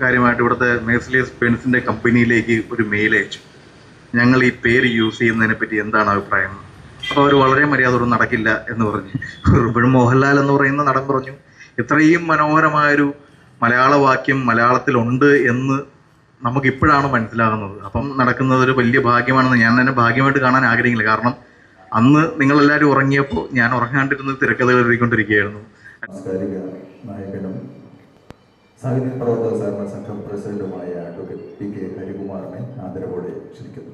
കാര്യമായിട്ട് ഇവിടുത്തെ മേഴ്സിലിയസ് പെൻസിന്റെ കമ്പനിയിലേക്ക് ഒരു മെയിൽ അയച്ചു. ഞങ്ങൾ ഈ പേര് യൂസ് ചെയ്യുന്നതിനെ പറ്റി എന്താണ് അഭിപ്രായം? അപ്പോൾ അവർ വളരെ മര്യാദ ഒന്നും നടക്കില്ല എന്ന് പറഞ്ഞു. ഇപ്പോഴും മോഹൻലാൽ എന്ന് പറയുന്ന നടൻ പറഞ്ഞു ഇത്രയും മനോഹരമായൊരു മലയാള വാക്യം മലയാളത്തിലുണ്ട് എന്ന് നമുക്ക് ഇപ്പോഴാണ് മനസ്സിലാകുന്നത്. അപ്പം നടക്കുന്നത് ഒരു വലിയ ഭാഗ്യമാണെന്ന് ഞാൻ തന്നെ ഭാഗ്യമായിട്ട് കാണാൻ ആഗ്രഹിക്കില്ല കാരണം അന്ന് നിങ്ങളെല്ലാവരും ഉറങ്ങിയപ്പോൾ ഞാൻ ഉറങ്ങാണ്ടിരുന്ന് തിരക്കഥകൾ എഴുതിക്കൊണ്ടിരിക്കുകയായിരുന്നു സാംസ്കാരിക നായകനും സാഹിത്യ പ്രവർത്തക സഹകരണ സംഘം പ്രസിഡന്റുമായ അഡ്വക്കേറ്റ് പി കെ ഹരികുമാറിനെ ആദരവോടെ ക്ഷണിക്കുന്നു.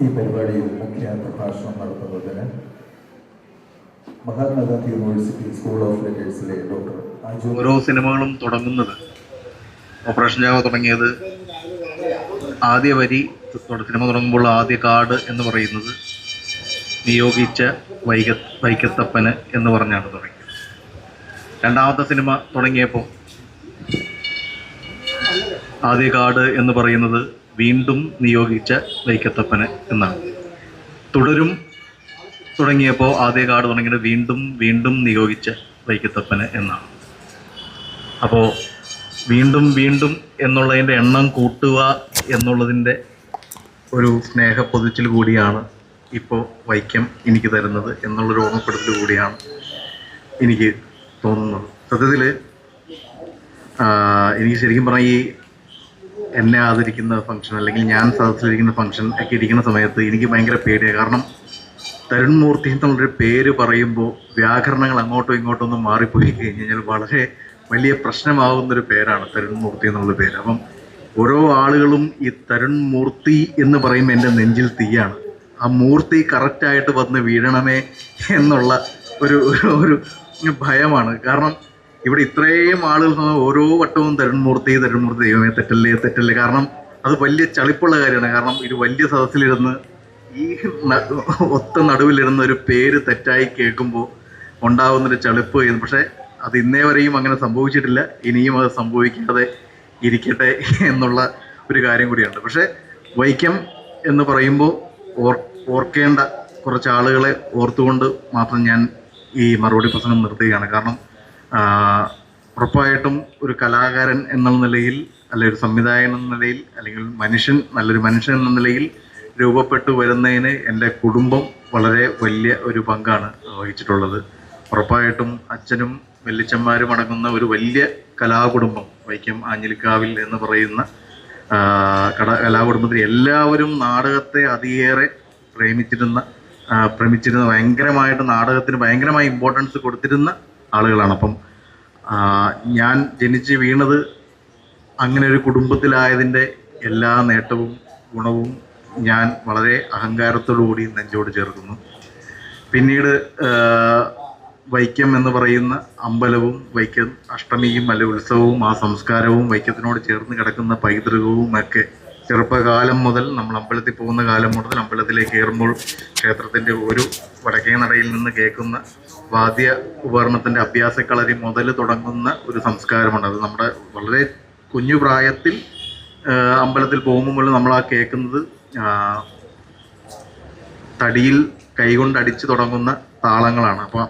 ഈ പരിപാടിയിൽ മുഖ്യ പ്രഭാഷണം നടത്തുന്നതിന് മഹാത്മാഗാന്ധി യൂണിവേഴ്സിറ്റി സ്കൂൾ ഓഫ് ലെറ്റേഴ്സിലെ ഡോക്ടർ ഓരോ സിനിമകളും തുടങ്ങുന്നത് ഓപ്പറേഷൻ ജാവ തുടങ്ങിയത് ആദ്യ വരി സിനിമ തുടങ്ങുമ്പോൾ ആദ്യ കാർഡ് എന്ന് പറയുന്നത് നിയോഗിച്ച വൈക വൈക്കത്തപ്പന് എന്ന് പറഞ്ഞാണ് തുടങ്ങിയത്. രണ്ടാമത്തെ സിനിമ തുടങ്ങിയപ്പോൾ ആദ്യ കാർഡ് എന്ന് പറയുന്നത് വീണ്ടും നിയോഗിച്ച വൈക്കത്തപ്പന് എന്നാണ്. തുടരും തുടങ്ങിയപ്പോൾ ആദ്യ കാർഡ് തുടങ്ങിയിട്ട് വീണ്ടും വീണ്ടും നിയോഗിച്ച വൈക്കത്തപ്പന് എന്നാണ്. അപ്പോൾ വീണ്ടും വീണ്ടും എന്നുള്ളതിന്റെ എണ്ണം കൂട്ടുക എന്നുള്ളതിന്റെ ഒരു സ്നേഹ പൊതിച്ചിൽ കൂടിയാണ് ഇപ്പോൾ വൈക്കം എനിക്ക് തരുന്നത് എന്നുള്ളൊരു ഓർമ്മപ്പെടുത്തൽ കൂടിയാണ് എനിക്ക് തോന്നുന്നത്. സത്യത്തിൽ എനിക്ക് ശരിക്കും പറഞ്ഞാൽ ഈ എന്നെ ആദരിക്കുന്ന ഫംഗ്ഷൻ അല്ലെങ്കിൽ ഞാൻ സദസ്സിലിരിക്കുന്ന ഫംഗ്ഷൻ ഒക്കെ ഇരിക്കുന്ന സമയത്ത് എനിക്ക് ഭയങ്കര പേടിയാണ് കാരണം തരുൺ മൂർത്തി എന്നുള്ളൊരു പേര് പറയുമ്പോൾ വ്യാകരണങ്ങൾ അങ്ങോട്ടും ഇങ്ങോട്ടും ഒന്നും മാറിപ്പോയി കഴിഞ്ഞ് കഴിഞ്ഞാൽ വളരെ വലിയ പ്രശ്നമാകുന്നൊരു പേരാണ് തരുൺ മൂർത്തി എന്നുള്ള പേര്. അപ്പം ഓരോ ആളുകളും ഈ തരുൺ മൂർത്തി എന്ന് പറയുമ്പോൾ എന്റെ നെഞ്ചിൽ തീയാണ്. ആ മൂർത്തി കറക്റ്റായിട്ട് വന്ന് വീഴണമേ എന്നുള്ള ഒരു- ഒരു ഭയമാണ്. കാരണം ഇവിടെ ഇത്രയും ആളുകൾ ഓരോ വട്ടവും തരുൺമൂർത്തി തരുൺമൂർത്തി. ദൈവമേ തെറ്റല്ലേ തെറ്റല്ലേ. കാരണം അത് വലിയ ചളിപ്പുള്ള കാര്യമാണ്. കാരണം ഇത് വലിയ സദസ്സിലിരുന്ന് ഈ ഒത്ത നടുവിലിരുന്ന് ഒരു പേര് തെറ്റായി കേൾക്കുമ്പോൾ ഉണ്ടാകുന്നൊരു ചളിപ്പ് ചെയ്യുന്നു പക്ഷേ അത് ഇന്നേ വരെയും അങ്ങനെ സംഭവിച്ചിട്ടില്ല. ഇനിയും അത് സംഭവിക്കാതെ ഇരിക്കട്ടെ എന്നുള്ള ഒരു കാര്യം കൂടിയുണ്ട്. പക്ഷേ വൈക്കം എന്ന് പറയുമ്പോൾ ഓർ ഓർക്കേണ്ട കുറച്ച് ആളുകളെ ഓർത്തുകൊണ്ട് മാത്രം ഞാൻ ഈ മറുപടി പ്രസംഗം നിർത്തുകയാണ്. കാരണം ഉറപ്പായിട്ടും ഒരു കലാകാരൻ എന്നുള്ള നിലയിൽ അല്ലെ ഒരു സംവിധായകൻ എന്ന നിലയിൽ അല്ലെങ്കിൽ മനുഷ്യൻ നല്ലൊരു മനുഷ്യൻ എന്ന നിലയിൽ രൂപപ്പെട്ടു വരുന്നതിന് എന്റെ കുടുംബം വളരെ വലിയ ഒരു പങ്കാണ് വഹിച്ചിട്ടുള്ളത്. ഉറപ്പായിട്ടും അച്ഛനും വെല്ലിച്ചന്മാരും അടങ്ങുന്ന ഒരു വലിയ കലാകുടുംബം വൈക്കം ആഞ്ഞിലിക്കാവിൽ എന്ന് പറയുന്ന കട കലാകുടുംബത്തിൽ എല്ലാവരും നാടകത്തെ അതിയേറെ പ്രേമിച്ചിരുന്ന പ്രേമിച്ചിരുന്ന ഭയങ്കരമായിട്ട് നാടകത്തിന് ഭയങ്കരമായി ഇമ്പോർട്ടൻസ് കൊടുത്തിരുന്ന ആളുകളാണ് അപ്പം ഞാൻ ജനിച്ച് വീണത് അങ്ങനെ ഒരു കുടുംബത്തിലായതിന്റെ എല്ലാ നേട്ടവും ഗുണവും ഞാൻ വളരെ അഹങ്കാരത്തോടുകൂടി നെഞ്ചോട് ചേർക്കുന്നു. പിന്നീട് വൈക്കം എന്ന് പറയുന്ന അമ്പലവും വൈക്കം അഷ്ടമിയും അല്ലെ ഉത്സവവും ആ സംസ്കാരവും വൈക്കത്തിനോട് ചേർന്ന് കിടക്കുന്ന പൈതൃകവും ഒക്കെ ചെറുപ്പകാലം മുതൽ നമ്മൾ അമ്പലത്തിൽ പോകുന്ന കാലം മുതൽ അമ്പലത്തിലേക്ക് കയറുമ്പോൾ ക്ഷേത്രത്തിന്റെ ഒരു വടക്കേ നടയിൽ നിന്ന് കേൾക്കുന്ന വാദ്യ ഉപകരണത്തിന്റെ അഭ്യാസക്കളരി മുതൽ തുടങ്ങുന്ന ഒരു സംസ്കാരമുണ്ട് അത് നമ്മുടെ വളരെ കുഞ്ഞു പ്രായത്തിൽ അമ്പലത്തിൽ പോകുമ്പോൾ നമ്മൾ ആ കേൾക്കുന്നത് തടിയിൽ കൈകൊണ്ട് അടിച്ചു തുടങ്ങുന്ന താളങ്ങളാണ്. അപ്പോൾ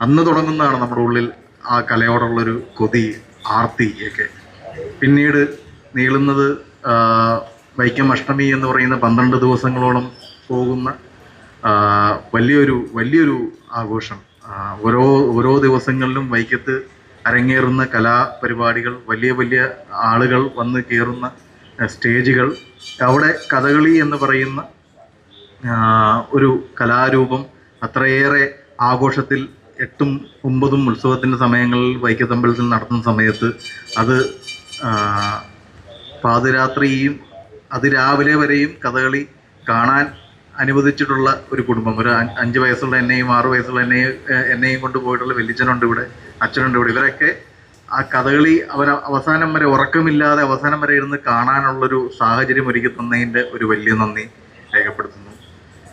അന്ന് തുടങ്ങുന്നതാണ് നമ്മുടെ ഉള്ളിൽ ആ കലയോടുള്ളൊരു കൊതി ആർത്തി ഒക്കെ. പിന്നീട് നീളുന്നത് വൈക്കം അഷ്ടമി എന്ന് പറയുന്ന പന്ത്രണ്ട് ദിവസങ്ങളോളം പോകുന്ന വലിയൊരു വലിയൊരു ആഘോഷം. ഓരോ ഓരോ ദിവസങ്ങളിലും വൈക്കത്ത് അരങ്ങേറുന്ന കലാപരിപാടികൾ വലിയ വലിയ ആളുകൾ വന്ന് കയറുന്ന സ്റ്റേജുകൾ. അവിടെ കഥകളി എന്ന് പറയുന്ന ഒരു കലാരൂപം അത്രയേറെ ആഘോഷത്തിൽ എട്ടും ഒമ്പതും ഉത്സവത്തിന്റെ സമയങ്ങളിൽ വൈക്കത്തമ്പലത്തിൽ നടത്തുന്ന സമയത്ത് അത് പാതിരാത്രിയും അതിരാവിലെ വരെയും കഥകളി കാണാൻ അനുവദിച്ചിട്ടുള്ള ഒരു കുടുംബം. ഒരു അഞ്ച് വയസ്സുള്ള എന്നെയും ആറ് വയസ്സുള്ള എന്നെയും എന്നെയും കൊണ്ട് പോയിട്ടുള്ള വലിയച്ഛനുണ്ട് ഇവിടെ അച്ഛനുണ്ട് ഇവിടെ. ഇവരൊക്കെ ആ കഥകളി അവർ അവസാനം വരെ ഉറക്കമില്ലാതെ അവസാനം വരെ ഇരുന്ന് കാണാനുള്ളൊരു സാഹചര്യം ഒരുക്കി തന്നതിന്റെ ഒരു വലിയ നന്ദി രേഖപ്പെടുത്തുന്നു.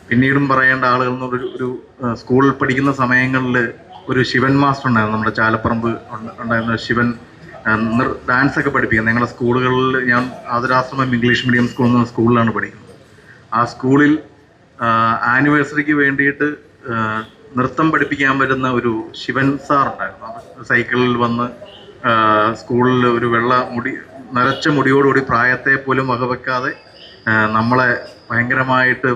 പിന്നീടും പറയേണ്ട ആളുകൾ എന്നൊരു ഒരു സ്കൂളിൽ പഠിക്കുന്ന സമയങ്ങളിൽ ഒരു ശിവൻ മാസ്റ്റർ ഉണ്ടായിരുന്നു. നമ്മുടെ ചാലപ്പറമ്പ് ഉണ്ടായിരുന്ന ശിവൻ ഡാൻസ് ഒക്കെ പഠിപ്പിക്കുന്നത്. ഞങ്ങളുടെ സ്കൂളുകളിൽ ഞാൻ ആദരാശ്രമം ഇംഗ്ലീഷ് മീഡിയം സ്കൂൾ എന്ന സ്കൂളിലാണ് പഠിക്കുന്നത്. ആ സ്കൂളിൽ ആനിവേഴ്സറിക്ക് വേണ്ടിയിട്ട് നൃത്തം പഠിപ്പിക്കാൻ വരുന്ന ഒരു ശിവൻ സാർ ഉണ്ടായിരുന്നു. സൈക്കിളിൽ വന്ന് സ്കൂളിൽ ഒരു വെള്ള മുടി നരച്ച മുടിയോടുകൂടി പ്രായത്തെ പോലും വകവെക്കാതെ നമ്മളെ ഭയങ്കരമായിട്ട്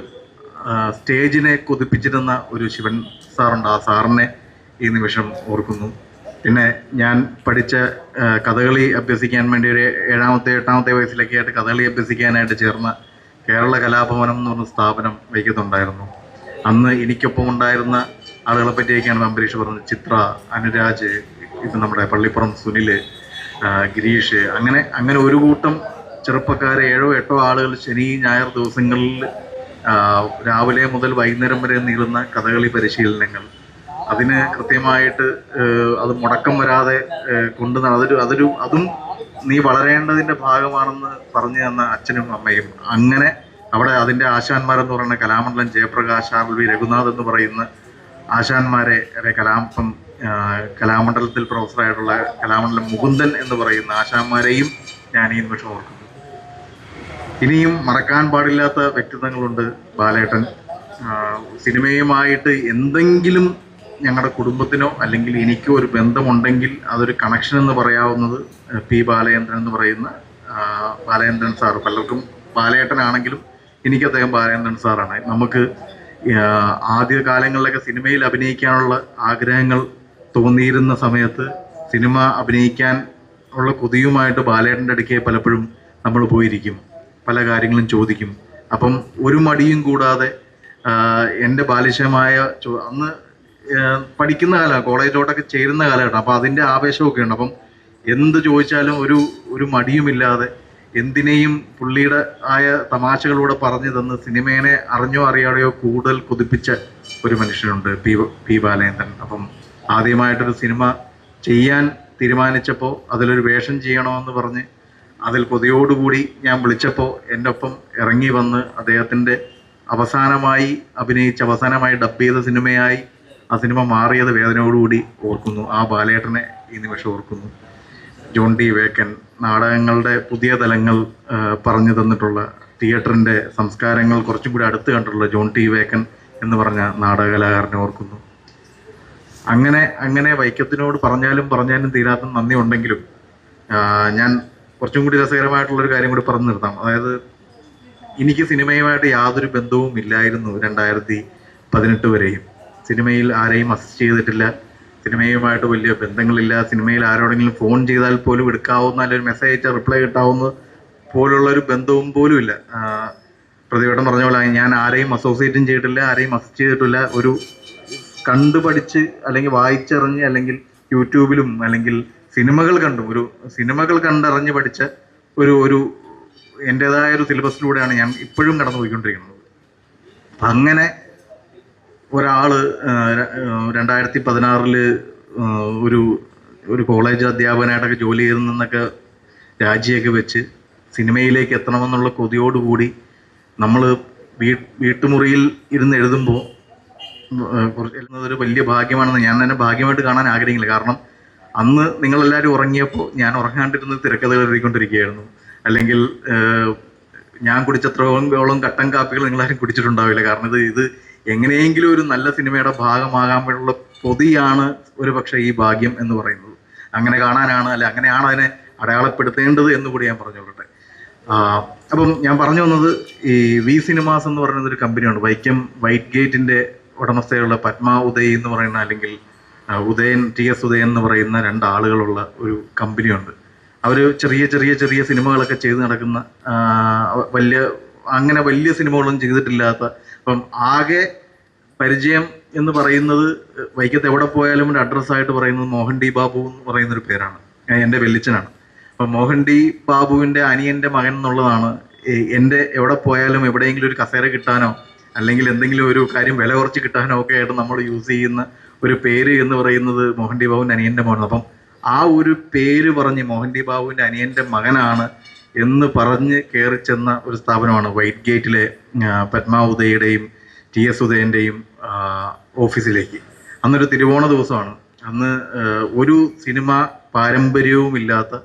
സ്റ്റേജിനെ കൊതിപ്പിച്ചിരുന്ന ഒരു ശിവൻ സാറുണ്ട്. ആ സാറിനെ ഈ നിമിഷം ഓർക്കുന്നു. പിന്നെ ഞാൻ പഠിച്ച കഥകളി അഭ്യസിക്കാൻ വേണ്ടി ഒരു ഏഴാമത്തെ എട്ടാമത്തെ വയസ്സിലൊക്കെ ആയിട്ട് കഥകളി അഭ്യസിക്കാനായിട്ട് ചേർന്ന കേരള കലാഭവനം എന്ന് പറഞ്ഞ സ്ഥാപനം വൈക്കത്തുണ്ടായിരുന്നു അന്ന് എനിക്കൊപ്പം ഉണ്ടായിരുന്ന ആളുകളെ പറ്റിയൊക്കെയാണ് അംബരീഷ് പറഞ്ഞത്. ചിത്ര അനുരാജ് ഇത് നമ്മുടെ പള്ളിപ്പുറം സുനിൽ ഗിരീഷ് അങ്ങനെ അങ്ങനെ ഒരു കൂട്ടം ചെറുപ്പക്കാരെ ഏഴോ എട്ടോ ആളുകൾ ശനി ഞായർ ദിവസങ്ങളിൽ രാവിലെ മുതൽ വൈകുന്നേരം വരെ നീളുന്ന കഥകളി പരിശീലനങ്ങൾ അതിന് കൃത്യമായിട്ട് അത് മുടക്കം വരാതെ കൊണ്ടു അതൊരു അതൊരു അതും നീ വളരേണ്ടതിന്റെ ഭാഗമാണെന്ന് പറഞ്ഞു തന്ന അച്ഛനും അമ്മയും. അങ്ങനെ അവിടെ അതിന്റെ ആശാന്മാരെന്ന് പറയുന്ന കലാമണ്ഡലം ജയപ്രകാശ് ആർ വി രഘുനാഥ് എന്ന് പറയുന്ന ആശാന്മാരെ കലാം കലാമണ്ഡലത്തിൽ പ്രൊഫസറായിട്ടുള്ള കലാമണ്ഡലം മുകുന്ദൻ എന്ന് പറയുന്ന ആശാന്മാരെയും ഞാൻ ഈ നിമിഷം ഓർക്കുന്നു. ഇനിയും മറക്കാൻ പാടില്ലാത്ത വ്യക്തിത്വങ്ങളുണ്ട് ബാലേട്ടൻ. സിനിമയുമായിട്ട് എന്തെങ്കിലും ഞങ്ങളുടെ കുടുംബത്തിനോ അല്ലെങ്കിൽ എനിക്കോ ഒരു ബന്ധമുണ്ടെങ്കിൽ അതൊരു കണക്ഷൻ എന്ന് പറയാവുന്നത് പി ബാലചന്ദ്രൻ എന്ന് പറയുന്ന ബാലചന്ദ്രൻ സാർ. പലർക്കും ബാലേട്ടനാണെങ്കിലും എനിക്ക് അദ്ദേഹം ബാലചന്ദ്രൻ സാറാണ്. നമുക്ക് ആദ്യ കാലങ്ങളിലൊക്കെ സിനിമയിൽ അഭിനയിക്കാനുള്ള ആഗ്രഹങ്ങൾ തോന്നിയിരുന്ന സമയത്ത് സിനിമ അഭിനയിക്കാൻ ഉള്ള കൊതിയുമായിട്ട് ബാലേട്ടന്റെ അടുക്കെ പലപ്പോഴും നമ്മൾ പോയിരിക്കും. പല കാര്യങ്ങളും ചോദിക്കും. അപ്പം ഒരു മടിയും കൂടാതെ എന്റെ ബാലിശമായ അന്ന് പഠിക്കുന്ന കാലമാണ് കോളേജിലോട്ടൊക്കെ ചേരുന്ന കാലഘട്ടം. അപ്പം അതിന്റെ ആവേശമൊക്കെ ഉണ്ട്. അപ്പം എന്ത് ചോദിച്ചാലും ഒരു ഒരു മടിയുമില്ലാതെ എന്തിനേയും പുള്ളിയുടെ ആയ തമാശകളൂടെ പറഞ്ഞു തന്ന് സിനിമേനെ അറിഞ്ഞോ അറിയാതെയോ കൂടുതൽ കൊതിപ്പിച്ച ഒരു മനുഷ്യനുണ്ട് പി പി ബാലേന്ദ്രൻ. അപ്പം ആദ്യമായിട്ടൊരു സിനിമ ചെയ്യാൻ തീരുമാനിച്ചപ്പോൾ അതിലൊരു വേഷം ചെയ്യണമെന്ന് പറഞ്ഞ് അതിൽ കൊതിയോടുകൂടി ഞാൻ വിളിച്ചപ്പോൾ എന്റെ ഒപ്പം ഇറങ്ങി വന്ന് അദ്ദേഹത്തിന്റെ അവസാനമായി അഭിനയിച്ച അവസാനമായി ഡബ് ചെയ്ത സിനിമയായി ആ സിനിമ മാറിയത് വേദനയോടുകൂടി ഓർക്കുന്നു. ആ ബാലേട്ടനെ ഈ നിമിഷം ഓർക്കുന്നു. ജോൺ ഡി വേക്കൻ നാടകങ്ങളുടെ പുതിയ തലങ്ങൾ പറഞ്ഞു തന്നിട്ടുള്ള തിയേറ്ററിന്റെ സംസ്കാരങ്ങൾ കുറച്ചും കൂടി അടുത്ത് കണ്ടിട്ടുള്ള ജോൺ ടി വേക്കൻ എന്ന് പറഞ്ഞ നാടകകലാകാരനെ ഓർക്കുന്നു. അങ്ങനെ അങ്ങനെ വൈക്കത്തിനോട് പറഞ്ഞാലും പറഞ്ഞാലും തീരാത്ത നന്ദി ഉണ്ടെങ്കിലും ഞാൻ കുറച്ചും കൂടി രസകരമായിട്ടുള്ളൊരു കാര്യം കൂടി പറഞ്ഞു നിർത്താം. അതായത് എനിക്ക് സിനിമയുമായിട്ട് യാതൊരു ബന്ധവും ഇല്ലായിരുന്നു രണ്ടായിരത്തി പതിനെട്ട് വരെയും. സിനിമയിൽ ആരെയും അസിസ്റ്റ് ചെയ്തിട്ടില്ല. സിനിമയുമായിട്ട് വലിയ ബന്ധങ്ങളില്ല. സിനിമയിൽ ആരോടെങ്കിലും ഫോൺ ചെയ്താൽ പോലും എടുക്കാവുന്ന അല്ലെങ്കിൽ മെസ്സേജ് അയച്ചാൽ റിപ്ലൈ കിട്ടാവുന്ന പോലുള്ള ഒരു ബന്ധവും പോലും ഇല്ല. പ്രതിവട്ടം പറഞ്ഞ പോലെ ഞാൻ ആരെയും അസോസിയേറ്റും ചെയ്തിട്ടില്ല ആരെയും അസിസ്റ്റ് ചെയ്തിട്ടില്ല. ഒരു കണ്ടു പഠിച്ച് അല്ലെങ്കിൽ വായിച്ചറിഞ്ഞ് അല്ലെങ്കിൽ യൂട്യൂബിലും അല്ലെങ്കിൽ സിനിമകൾ കണ്ടും ഒരു സിനിമകൾ കണ്ടറിഞ്ഞ് പഠിച്ച ഒരു ഒരു എന്റെതായ ഒരു സിലബസിലൂടെയാണ് ഞാൻ ഇപ്പോഴും കടന്നു പോയിക്കൊണ്ടിരിക്കുന്നത് അങ്ങനെ ആ, രണ്ടായിരത്തി പതിനാറിൽ ഒരു ഒരു കോളേജ് അധ്യാപകനായിട്ടൊക്കെ ജോലി ചെയ്തു നിന്നൊക്കെ രാജിയൊക്കെ വെച്ച് സിനിമയിലേക്ക് എത്തണമെന്നുള്ള കൊതിയോടുകൂടി നമ്മൾ വീ വീട്ടുമുറിയിൽ ഇരുന്ന് എഴുതുമ്പോൾ കുറച്ച് എഴുതുന്നതൊരു വലിയ ഭാഗ്യമാണെന്ന് ഞാൻ തന്നെ ഭാഗ്യമായിട്ട് കാണാൻ ആഗ്രഹിക്കില്ല കാരണം അന്ന് നിങ്ങളെല്ലാവരും ഉറങ്ങിയപ്പോൾ ഞാൻ ഉറങ്ങാണ്ടിരുന്ന് തിരക്കഥകൾ എഴുതിക്കൊണ്ടിരിക്കുകയായിരുന്നു. അല്ലെങ്കിൽ ഞാൻ കുടിച്ചത്രോളം കട്ടൻ കാപ്പികൾ നിങ്ങളാരും കുടിച്ചിട്ടുണ്ടാവില്ല. കാരണം ഇത് ഇത് എങ്ങനെയെങ്കിലും ഒരു നല്ല സിനിമയുടെ ഭാഗമാകാൻ വേണ്ടിയുള്ള പൊതിയാണ് ഒരു പക്ഷേ ഈ ഭാഗ്യം എന്ന് പറയുന്നത്. അങ്ങനെ കാണാനാണ് അല്ലെ അങ്ങനെയാണ് അതിനെ അടയാളപ്പെടുത്തേണ്ടത് എന്ന് കൂടി ഞാൻ പറഞ്ഞുകൊള്ളട്ടെ. അപ്പം ഞാൻ പറഞ്ഞു വന്നത് ഈ വി സിനിമാസ് എന്ന് പറയുന്ന ഒരു കമ്പനിയുണ്ട്. വൈക്കം വൈറ്റ് ഗേറ്റിന്റെ ഉടമസ്ഥയുള്ള പത്മ ഉദയ് എന്ന് പറയുന്ന അല്ലെങ്കിൽ ഉദയൻ ടി എസ് ഉദയൻ എന്ന് പറയുന്ന രണ്ട് ആളുകളുള്ള ഒരു കമ്പനിയുണ്ട്. അവർ ചെറിയ ചെറിയ ചെറിയ സിനിമകളൊക്കെ ചെയ്ത് നടക്കുന്ന വലിയ അങ്ങനെ വലിയ സിനിമകളൊന്നും ചെയ്തിട്ടില്ലാത്ത അപ്പം ആകെ പരിചയം എന്ന് പറയുന്നത് വൈക്കത്ത് എവിടെ പോയാലും ഒരു അഡ്രസ്സായിട്ട് പറയുന്നത് മോഹൻ ഡി ബാബു എന്ന് പറയുന്ന ഒരു പേരാണ് എന്റെ വെല്ലിച്ചനാണ് അപ്പം മോഹൻ ഡി ബാബുവിന്റെ അനിയന്റെ മകൻ എന്നുള്ളതാണ്. എന്റെ എവിടെ പോയാലും എവിടെയെങ്കിലും ഒരു കസേര കിട്ടാനോ അല്ലെങ്കിൽ എന്തെങ്കിലും ഒരു കാര്യം വില കുറച്ച് കിട്ടാനോ ഒക്കെ ആയിട്ട് നമ്മൾ യൂസ് ചെയ്യുന്ന ഒരു പേര് എന്ന് പറയുന്നത് മോഹൻ ഡി ബാബുവിന്റെ അനിയന്റെ മോനാണ്. അപ്പം ആ ഒരു പേര് പറഞ്ഞ് മോഹൻ ഡി ബാബുവിന്റെ അനിയന്റെ മകനാണ് എന്ന് പറഞ്ഞ് കയറി ചെന്ന ഒരു സ്ഥാപനമാണ് വൈറ്റ് ഗേറ്റിലെ പത്മാവുദയുടെയും ടി എസ് ഉദയന്റെയും ഓഫീസിലേക്ക്. അന്നൊരു തിരുവോണ ദിവസമാണ്. അന്ന് ഒരു സിനിമ പാരമ്പര്യവുമില്ലാത്ത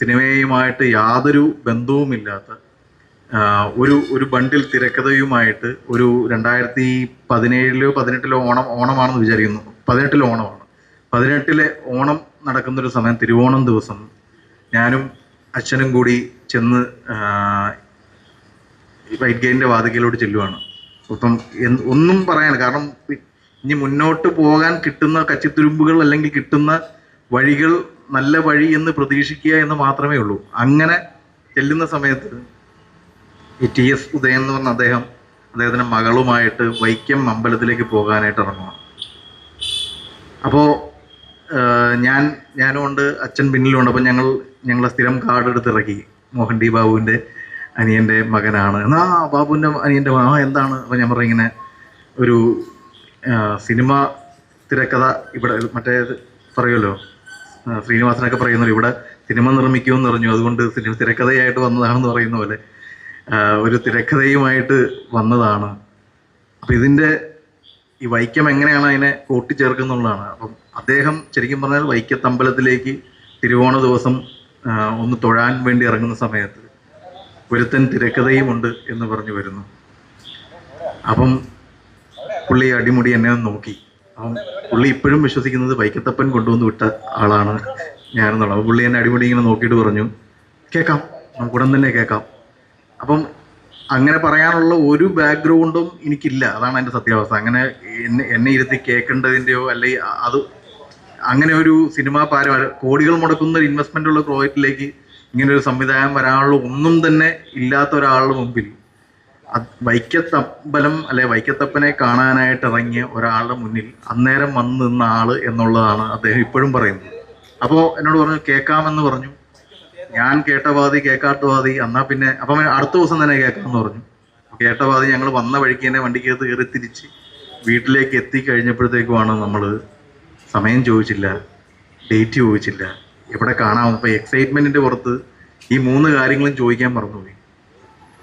സിനിമയുമായിട്ട് യാതൊരു ബന്ധവുമില്ലാത്ത ഒരു ഒരു ബണ്ടിൽ തിരക്കഥയുമായിട്ട് ഒരു രണ്ടായിരത്തി പതിനേഴിലോ പതിനെട്ടിലോ ഓണം ഓണമാണെന്ന് വിചാരിക്കുന്നു. പതിനെട്ടിലെ ഓണമാണ്. പതിനെട്ടിലെ ഓണം നടക്കുന്നൊരു സമയം തിരുവോണം ദിവസം. ഞാനും അച്ഛനും കൂടി ചെന്ന് വൈറ്റ് ഗേറ്റിന്റെ വാതിക്കലോട്ട് ചെല്ലുവാണ്. അപ്പം ഒന്നും പറയാൻ കാരണം ഇനി മുന്നോട്ട് പോകാൻ കിട്ടുന്ന കച്ചിത്തുരുമ്പുകൾ അല്ലെങ്കിൽ കിട്ടുന്ന വഴികൾ നല്ല വഴി എന്ന് പ്രതീക്ഷിക്കുക എന്ന് മാത്രമേ ഉള്ളൂ. അങ്ങനെ ചെല്ലുന്ന സമയത്ത് ഈ ടി എസ് ഉദയൻ എന്ന് പറഞ്ഞ അദ്ദേഹം അദ്ദേഹത്തിന്റെ മകളുമായിട്ട് വൈക്കം അമ്പലത്തിലേക്ക് പോകാനായിട്ട് ഇറങ്ങുക അപ്പോൾ ഞാൻ ഞാനും ഉണ്ട് അച്ഛൻ പിന്നിലുണ്ട് അപ്പം ഞങ്ങൾ ഞങ്ങളെ സ്ഥിരം കാർഡ് എടുത്തിറക്കി മോഹൻ ഡി ബാബുവിന്റെ അനിയന്റെ മകനാണ്. എന്നാ ബാബുവിന്റെ അനിയന്റെ മകൻ. എന്താണ്? അപ്പം ഞാൻ പറഞ്ഞ ഇങ്ങനെ ഒരു സിനിമ തിരക്കഥ ഇവിടെ മറ്റേ പറയുമല്ലോ? ശ്രീനിവാസനൊക്കെ പറയുന്നത് ഇവിടെ സിനിമ നിർമ്മിക്കുമെന്ന് പറഞ്ഞു അതുകൊണ്ട് സിനിമ തിരക്കഥയായിട്ട് വന്നതാണെന്ന് പറയുന്ന പോലെ ഒരു തിരക്കഥയുമായിട്ട് വന്നതാണ്. അപ്പം ഇതിന്റെ ഈ വൈക്കം എങ്ങനെയാണ് അതിനെ കൂട്ടിച്ചേർക്കുന്നുള്ളതാണ്. അപ്പം അദ്ദേഹം ശരിക്കും പറഞ്ഞാൽ വൈക്കത്തമ്പലത്തിലേക്ക് തിരുവോണ ദിവസം ഒന്ന് തൊഴാൻ വേണ്ടി ഇറങ്ങുന്ന സമയത്ത് ഒരുത്തൻ തിരക്കഥയുമുണ്ട് എന്ന് പറഞ്ഞു വരുന്നു. അപ്പം പുള്ളി അടിമുടി എന്നെ ഒന്ന് നോക്കി. അപ്പം പുള്ളി ഇപ്പോഴും വിശ്വസിക്കുന്നത് വൈക്കത്തപ്പൻ കൊണ്ടുവന്ന് വിട്ട ആളാണ് ഞാനെന്നുള്ളത് അപ്പം പുള്ളി എന്നെ അടിമുടി ഇങ്ങനെ നോക്കിയിട്ട് പറഞ്ഞു കേൾക്കാം നമുക്ക് ഉടൻ തന്നെ കേൾക്കാം. അപ്പം അങ്ങനെ പറയാനുള്ള ഒരു ബാക്ക്ഗ്രൗണ്ടും എനിക്കില്ല. അതാണ് എന്റെ സത്യാവസ്ഥ. അങ്ങനെ എന്നെ എന്നെ ഇരുത്തി കേൾക്കേണ്ടതിന്റെയോ അല്ലെങ്കിൽ അത് അങ്ങനെ ഒരു സിനിമാ പാര കോടികൾ മുടക്കുന്ന ഒരു ഇൻവെസ്റ്റ്മെന്റ് ഉള്ള പ്രോജക്റ്റിലേക്ക് ഇങ്ങനെ ഒരു സംവിധാനം വരാനുള്ള ഒന്നും തന്നെ ഇല്ലാത്ത ഒരാളുടെ മുമ്പിൽ വൈക്കത്തമ്പലം അല്ലെ വൈക്കത്തപ്പനെ കാണാനായിട്ട് ഇറങ്ങിയ ഒരാളുടെ മുന്നിൽ അന്നേരം വന്ന് നിന്ന ആൾ എന്നുള്ളതാണ് അദ്ദേഹം ഇപ്പോഴും പറയുന്നത്. അപ്പോ എന്നോട് പറഞ്ഞു കേൾക്കാമെന്ന് പറഞ്ഞു. ഞാൻ കേട്ടവാദി കേൾക്കാത്തവാദി എന്നാ പിന്നെ അപ്പം അടുത്ത ദിവസം തന്നെ കേൾക്കാമെന്ന് പറഞ്ഞു. കേട്ടവാദി ഞങ്ങൾ വന്ന വഴിക്ക് തന്നെ വണ്ടിക്കകത്ത് കയറി തിരിച്ച് വീട്ടിലേക്ക് എത്തിക്കഴിഞ്ഞപ്പോഴത്തേക്കുമാണ് നമ്മൾ സമയം ചോദിച്ചില്ല ഡേറ്റ് ചോദിച്ചില്ല. എവിടെ കാണാം? അപ്പോൾ എക്സൈറ്റ്മെന്റിന്റെ പുറത്ത് ഈ മൂന്ന് കാര്യങ്ങളും ചോദിക്കാൻ മറന്നുപോയി.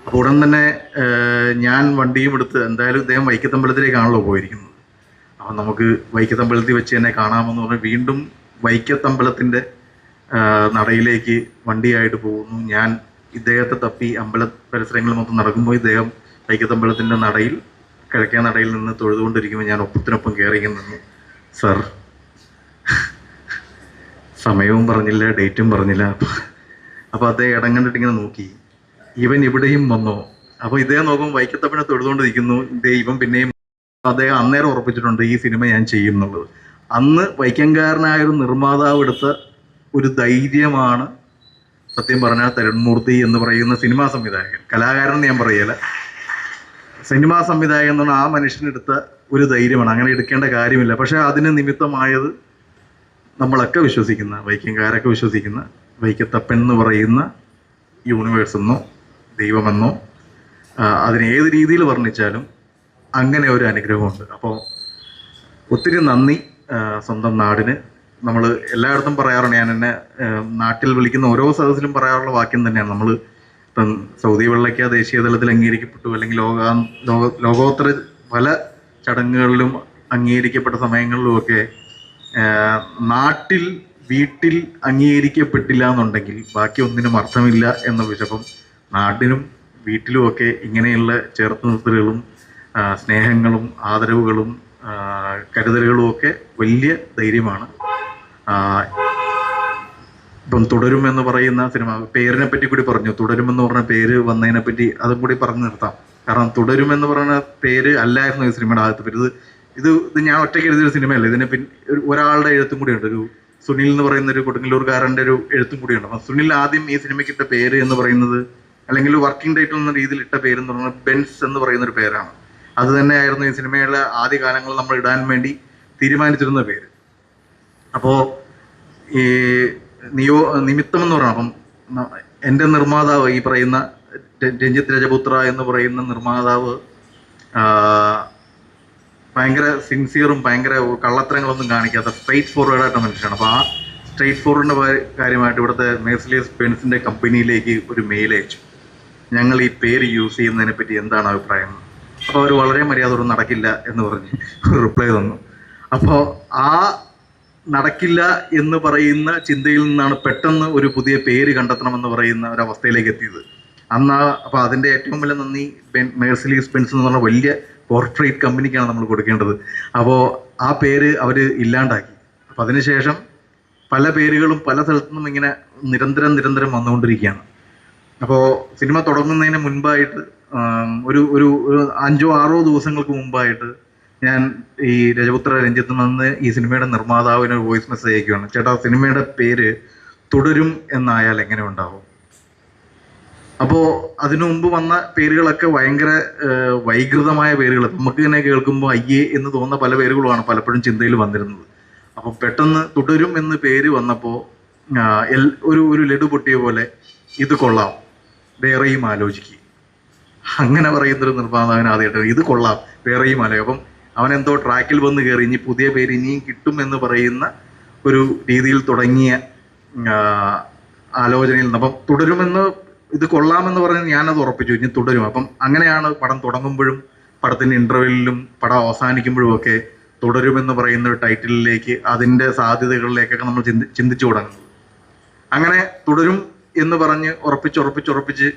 അപ്പോൾ ഉടൻ തന്നെ ഞാൻ വണ്ടിയും എടുത്ത് എന്തായാലും ഇദ്ദേഹം വൈക്കത്തമ്പലത്തിലേക്കാണല്ലോ പോയിരിക്കുന്നത്. അപ്പം നമുക്ക് വൈക്കത്തമ്പലത്തിൽ വെച്ച് തന്നെ കാണാമെന്ന് പറഞ്ഞ് വീണ്ടും വൈക്കത്തമ്പലത്തിന്റെ നടയിലേക്ക് വണ്ടിയായിട്ട് പോകുന്നു. ഞാൻ ഇദ്ദേഹത്തെ തപ്പി അമ്പല പരിസരങ്ങൾ മൊത്തം നടക്കുമ്പോൾ ഇദ്ദേഹം വൈക്കത്തമ്പലത്തിന്റെ നടയിൽ കിഴക്കേ നടയിൽ നിന്ന് തൊഴുതുകൊണ്ടിരിക്കുമ്പോൾ ഞാൻ ഒപ്പത്തിനൊപ്പം കയറി സർ സമയവും പറഞ്ഞില്ല ഡേറ്റും പറഞ്ഞില്ല. അപ്പോൾ അദ്ദേഹം ഇടം കണ്ടിട്ട് ഇങ്ങനെ നോക്കി. ഇവൻ ഇവിടെയും വന്നോ. അപ്പോൾ ഇദ്ദേഹം നോക്കുമ്പോൾ വൈക്കത്തപ്പനെ തൊഴുതുകൊണ്ടിരിക്കുന്നു. ഇതേ ഇവൻ പിന്നെയും അദ്ദേഹം അന്നേരം ഉറപ്പിച്ചിട്ടുണ്ട് ഈ സിനിമ ഞാൻ ചെയ്യും എന്നുള്ളത്. അന്ന് വൈക്കംകാരനായ ഒരു നിർമ്മാതാവ് എടുത്ത ഒരു ധൈര്യമാണ് സത്യം പറഞ്ഞാൽ തരുൺമൂർത്തി എന്ന് പറയുന്ന സിനിമാ സംവിധായകൻ. കലാകാരൻ ഞാൻ പറയല സിനിമാ സംവിധായകൻ എന്ന് പറഞ്ഞാൽ ആ മനുഷ്യനെടുത്ത ഒരു ധൈര്യമാണ്. അങ്ങനെ എടുക്കേണ്ട കാര്യമില്ല. പക്ഷെ അതിന് നിമിത്തമായത് നമ്മളൊക്കെ വിശ്വസിക്കുന്ന വൈക്കംകാരൊക്കെ വിശ്വസിക്കുന്ന വൈക്കത്തപ്പൻ എന്ന് പറയുന്ന യൂണിവേഴ്സ് എന്നോ ദൈവമെന്നോ അതിനെ ഏത് രീതിയിൽ വർണിച്ചാലും അങ്ങനെ ഒരു അനുഗ്രഹമുണ്ട്. അപ്പോൾ ഒത്തിരി നന്ദി സ്വന്തം നാടിന്. നമ്മൾ എല്ലായിടത്തും പറയാറുണ്ട് ഞാൻ എന്നെ നാട്ടിൽ വിളിക്കുന്ന ഓരോ സദസ്സിലും പറയാറുള്ള വാക്യം തന്നെയാണ്. നമ്മൾ ഇപ്പം സൗദി വെള്ളയ്ക്ക ദേശീയ തലത്തിൽ അംഗീകരിക്കപ്പെട്ടു അല്ലെങ്കിൽ ലോക ലോക ലോകോത്തര പല ചടങ്ങുകളിലും അംഗീകരിക്കപ്പെട്ട സമയങ്ങളിലുമൊക്കെ നാട്ടിൽ വീട്ടിൽ അംഗീകരിക്കപ്പെട്ടില്ല എന്നുണ്ടെങ്കിൽ ബാക്കി ഒന്നിനും അർത്ഥമില്ല എന്ന വിഷപ്പം നാട്ടിനും വീട്ടിലുമൊക്കെ ഇങ്ങനെയുള്ള ചേർത്ത് നിർത്തലുകളും സ്നേഹങ്ങളും ആദരവുകളും കരുതലുകളും ഒക്കെ വലിയ ധൈര്യമാണ്. ഇപ്പം തുടരും എന്ന് പറയുന്ന സിനിമ പേരിനെ പറ്റി കൂടി പറഞ്ഞു. തുടരുമെന്ന് പറഞ്ഞ പേര് വന്നതിനെ പറ്റി അതും കൂടി പറഞ്ഞു നിർത്താം. കാരണം തുടരും എന്ന് പറയുന്ന പേര് അല്ലായിരുന്നു ഈ സിനിമയുടെ ആദ്യത്തെ പേര്. ഇത് ഇത് ഇത് ഞാൻ ഒറ്റയ്ക്ക് എഴുതിയൊരു സിനിമയല്ല. ഇതിന് പിന്നെ ഒരു- ഒരാളുടെ എഴുത്തും കൂടിയുണ്ട് ഒരു സുനിൽ എന്ന് പറയുന്ന ഒരു കൊടുങ്ങല്ലൂർക്കാരന്റെ ഒരു എഴുത്തും കൂടിയുണ്ട് അപ്പം സുനിൽ ആദ്യം ഈ സിനിമയ്ക്ക് ഇട്ട പേര് എന്ന് പറയുന്നത് അല്ലെങ്കിൽ വർക്കിംഗ് ടൈറ്റിൽ എന്ന രീതിയിൽ ഇട്ട പേര് എന്ന് പറയുന്നത് ബെൻസ് എന്ന് പറയുന്ന ഒരു പേരാണ്. അത് തന്നെയായിരുന്നു ഈ സിനിമയുടെ ആദ്യ കാലങ്ങളിൽ നമ്മൾ ഇടാൻ വേണ്ടി തീരുമാനിച്ചിരുന്ന പേര്. അപ്പോൾ ഈ നിയോ നിമിത്തം എന്ന് പറയണം. അപ്പം എന്റെ നിർമ്മാതാവ് ഈ പറയുന്ന രഞ്ജിത്ത് രജപുത്ര എന്ന് പറയുന്ന നിർമ്മാതാവ് ഭയങ്കര സിൻസിയറും ഭയങ്കര കള്ളത്തരങ്ങളൊന്നും കാണിക്കാത്ത സ്ട്രൈറ്റ് ഫോർവേഡ് ആയിട്ടുള്ള മനുഷ്യനാണ്. അപ്പോൾ ആ സ്ട്രൈറ്റ് ഫോർവേഡിന്റെ കാര്യമായിട്ട് ഇവിടുത്തെ മേഴ്സിലിയസ് പെൻസിന്റെ കമ്പനിയിലേക്ക് ഒരു മെയിൽ അയച്ചു. ഞങ്ങൾ ഈ പേര് യൂസ് ചെയ്യുന്നതിനെ പറ്റി എന്താണ് അഭിപ്രായം? അപ്പോൾ അവർ വളരെ മര്യാദയോട് നടക്കില്ല എന്ന് പറഞ്ഞ് റിപ്ലൈ തന്നു. അപ്പോൾ ആ നടക്കില്ല എന്ന് പറയുന്ന ചിന്തയിൽ നിന്നാണ് പെട്ടെന്ന് ഒരു പുതിയ പേര് കണ്ടെത്തണമെന്ന് പറയുന്ന ഒരു അവസ്ഥയിലേക്ക് എത്തിയത്. അന്ന് അപ്പോൾ അതിന്റെ ഏറ്റവും വലിയ നന്ദി ബെൻ മേഴ്സലീസ് പെൻസ് എന്ന് പറഞ്ഞ വലിയ കോർപ്പറേറ്റ് കമ്പനിക്കാണ് നമ്മൾ കൊടുക്കേണ്ടത്. അപ്പോൾ ആ പേര് അവർ ഇല്ലാണ്ടാക്കി. അപ്പം അതിനുശേഷം പല പേരുകളും പല സ്ഥലത്തു നിന്നും ഇങ്ങനെ നിരന്തരം നിരന്തരം വന്നുകൊണ്ടിരിക്കുകയാണ്. അപ്പോൾ സിനിമ തുടങ്ങുന്നതിന് മുൻപായിട്ട് ഒരു ഒരു അഞ്ചോ ആറോ ദിവസങ്ങൾക്ക് മുമ്പായിട്ട് ഞാൻ ഈ രജപുത്ര രഞ്ജിത്ത് നിന്ന് ഈ സിനിമയുടെ നിർമ്മാതാവിന് വോയിസ് മെസ്സേജ് അയക്കുകയാണ്. ചേട്ടാ സിനിമയുടെ പേര് തുടരും എന്നായാൽ എങ്ങനെ ഉണ്ടാവും? അപ്പോൾ അതിനു മുമ്പ് വന്ന പേരുകളൊക്കെ ഭയങ്കര വൈകൃതമായ പേരുകൾ നമുക്ക് തന്നെ കേൾക്കുമ്പോൾ അയ്യേ എന്ന് തോന്നുന്ന പല പേരുകളുമാണ് പലപ്പോഴും ചിന്തയിൽ വന്നിരുന്നത്. അപ്പം പെട്ടെന്ന് തുടരും എന്ന് പേര് വന്നപ്പോൾ ഒരു ഒരു ലഡു പൊട്ടിയ പോലെ ഇത് കൊള്ളാം. വേറെയും ആലോചിക്കുക അങ്ങനെ പറയുന്നൊരു നിർമ്മാതാവിന് ആദ്യമായിട്ട് ഇത് കൊള്ളാം വേറെയും ആലോചിക്കും. അപ്പം അവൻ എന്തോ ട്രാക്കിൽ വന്ന് കയറി ഇനി പുതിയ പേര് ഇനിയും കിട്ടും എന്ന് പറയുന്ന ഒരു രീതിയിൽ തുടങ്ങിയ ആലോചനയിൽ നിന്ന്. അപ്പം തുടരുമെന്ന് ഇത് കൊള്ളാമെന്ന് പറഞ്ഞ് ഞാനത് ഉറപ്പിച്ചു. ഇനി തുടരും. അപ്പം അങ്ങനെയാണ് പടം തുടങ്ങുമ്പോഴും പടത്തിന്റെ ഇന്റർവെല്ലിലും പടം അവസാനിക്കുമ്പോഴും ഒക്കെ തുടരുമെന്ന് പറയുന്ന ഒരു ടൈറ്റിലിലേക്ക് അതിന്റെ സാധ്യതകളിലേക്കൊക്കെ നമ്മൾ ചിന്തി ചിന്തിച്ചു തുടങ്ങുന്നത് അങ്ങനെ തുടരും എന്ന് പറഞ്ഞ് ഉറപ്പിച്ച് ഉറപ്പിച്ച് ഉറപ്പിച്ച്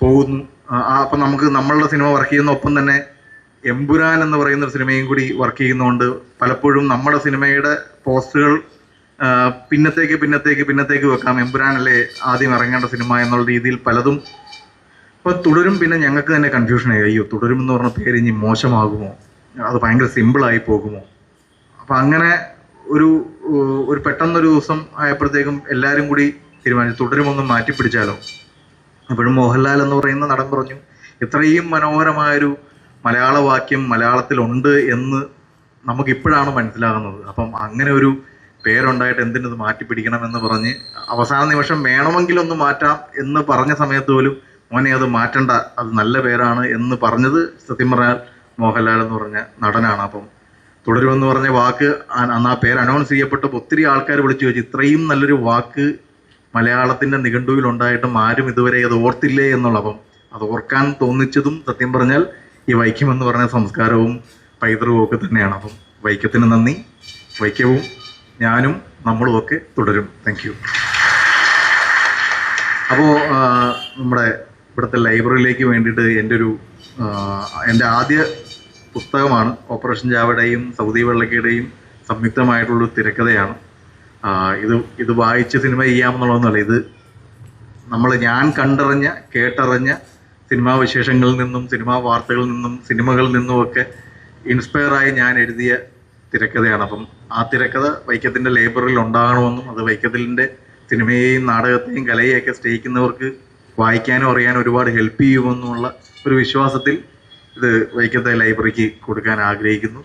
പോകുന്നു. അപ്പൊ നമുക്ക് നമ്മളുടെ സിനിമ വർക്ക് ചെയ്യുന്ന ഒപ്പം തന്നെ എമ്പുരാൻ എന്ന് പറയുന്ന ഒരു സിനിമയും കൂടി വർക്ക് ചെയ്യുന്നതുകൊണ്ട് പലപ്പോഴും നമ്മുടെ സിനിമയുടെ പോസ്റ്ററുകൾ പിന്നത്തേക്ക് പിന്നത്തേക്ക് പിന്നത്തേക്ക് വെക്കാം. എമ്പുരാനല്ലേ ആദ്യം ഇറങ്ങേണ്ട സിനിമ എന്നുള്ള രീതിയിൽ പലതും ഇപ്പൊ തുടരും. പിന്നെ ഞങ്ങൾക്ക് തന്നെ കൺഫ്യൂഷൻ ആയി. അയ്യോ തുടരും എന്ന് പറഞ്ഞ പേര് ഇനി മോശമാകുമോ? അത് ഭയങ്കര സിമ്പിൾ ആയി പോകുമോ? അപ്പൊ അങ്ങനെ ഒരു ഒരു പെട്ടെന്നൊരു ദിവസം ആയപ്പോഴത്തേക്കും എല്ലാവരും കൂടി തീരുമാനിച്ചു. തുടരുമൊന്നും മാറ്റി പിടിച്ചാലോ അപ്പോഴും മോഹൻലാൽ എന്ന് പറയുന്ന നടൻ പറഞ്ഞു ഇത്രയും മനോഹരമായൊരു മലയാള വാക്യം മലയാളത്തിലുണ്ട് എന്ന് നമുക്കിപ്പോഴാണ് മനസ്സിലാകുന്നത്. അപ്പം അങ്ങനെ ഒരു പേരുണ്ടായിട്ട് എന്തിനത് മാറ്റി പിടിക്കണം എന്ന് പറഞ്ഞ് അവസാന നിമിഷം വേണമെങ്കിൽ ഒന്ന് മാറ്റാം എന്ന് പറഞ്ഞ സമയത്ത് പോലും മോനെ അത് മാറ്റണ്ട അത് നല്ല പേരാണ് എന്ന് പറഞ്ഞത് സത്യം പറഞ്ഞാൽ മോഹൻലാൽ എന്ന് പറഞ്ഞ നടനാണ്. അപ്പം തുടരുമെന്ന് പറഞ്ഞ വാക്ക് അന്ന് ആ പേര് അനൗൺസ് ചെയ്യപ്പെട്ടപ്പോൾ ഒത്തിരി ആൾക്കാർ വിളിച്ചു ചോദിച്ചു ഇത്രയും നല്ലൊരു വാക്ക് മലയാളത്തിന്റെ നിഘണ്ടുവിൽ ഉണ്ടായിട്ടും ആരും ഇതുവരെ അത് ഓർത്തില്ലേ? എന്നുള്ള അപ്പം അത് ഓർക്കാൻ തോന്നിച്ചതും സത്യം പറഞ്ഞാൽ ഈ വൈക്കം എന്ന് പറഞ്ഞ സംസ്കാരവും പൈതൃകവും ഒക്കെ തന്നെയാണ്. അപ്പം വൈക്കത്തിന് നന്ദി. വൈക്കവും ഞാനും നമ്മളും ഒക്കെ തുടരും. താങ്ക് യു അപ്പോൾ നമ്മുടെ ഇവിടുത്തെ ലൈബ്രറിയിലേക്ക് വേണ്ടിയിട്ട് എന്റെ ഒരു എന്റെ ആദ്യ പുസ്തകമാണ് ഓപ്പറേഷൻ ജാവയുടെയും സൗദി വെള്ളക്കയുടെയും സംയുക്തമായിട്ടുള്ളൊരു തിരക്കഥയാണ്. ഇത് ഇത് വായിച്ച് സിനിമ ചെയ്യാമെന്നുള്ളതൊന്നുമല്ല. ഇത് നമ്മൾ ഞാൻ കണ്ടറിഞ്ഞ കേട്ടറിഞ്ഞ സിനിമാ വിശേഷങ്ങളിൽ നിന്നും സിനിമാ വാർത്തകളിൽ നിന്നും സിനിമകളിൽ നിന്നുമൊക്കെ ഇൻസ്പയറായി ഞാൻ എഴുതിയ തിരക്കഥയാണ്. അപ്പം ആ തിരക്കഥ വൈക്കത്തിന്റെ ലൈബ്രറിയിൽ ഉണ്ടാകണമെന്നും അത് വൈക്കത്തിന്റെ സിനിമയെയും നാടകത്തെയും കലയെയൊക്കെ സ്നേഹിക്കുന്നവർക്ക് വായിക്കാനും അറിയാനും ഒരുപാട് ഹെൽപ്പ് ചെയ്യുമെന്നുള്ള ഒരു വിശ്വാസത്തിൽ ഇത് വൈക്കത്തെ ലൈബ്രറിക്ക് കൊടുക്കാൻ ആഗ്രഹിക്കുന്നു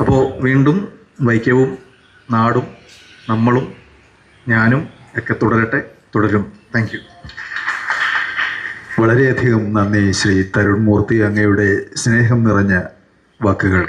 അപ്പോൾ വീണ്ടും വൈക്കവും നാടും നമ്മളും ഞാനും ഒക്കെ തുടരട്ടെ തുടരും. താങ്ക് യു വളരെയധികം നന്ദി ശ്രീ തരുൺ മൂർത്തി അങ്ങയുടെ സ്നേഹം നിറഞ്ഞ വാക്കുകൾ.